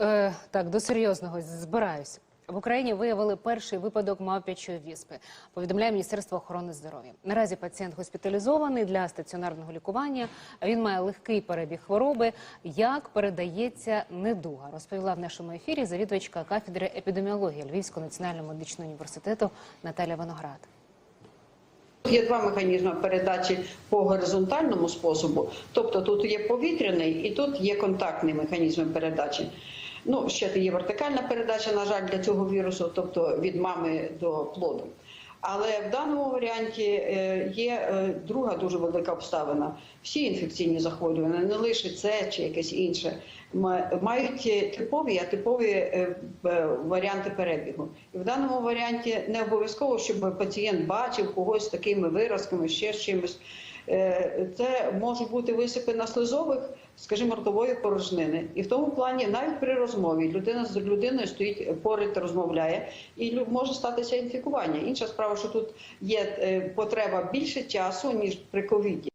Е, так, до серйозного збираюсь. В Україні виявили перший випадок мавпячої віспи. Повідомляє Міністерство охорони здоров'я. Наразі пацієнт госпіталізований для стаціонарного лікування. Він має легкий перебіг хвороби. Як передається недуга, розповіла в нашому ефірі завідувачка кафедри епідеміології Львівського національного медичного університету Наталя Виноград. Є два механізми передачі по горизонтальному способу, тобто тут є повітряний і тут є контактний механізм передачі. Ну, ще є вертикальна передача, на жаль, для цього вірусу, тобто від мами до плоду. Але в даному варіанті е, є е, друга дуже велика обставина. Всі інфекційні захворювання, не лише це чи якесь інше, мають типові, атипові е, б- варіанти перебігу. І в даному варіанті не обов'язково, щоб пацієнт бачив когось з такими виразками, ще з чимось. Е, Це можуть бути висипи на слизових, скажімо, ротової порожнини. І в тому плані, навіть при розмові, людина з людиною стоїть поряд, розмовляє, і може статися інфікування. Інша справа, що тут є е, потреба більше часу ніж при ковіді.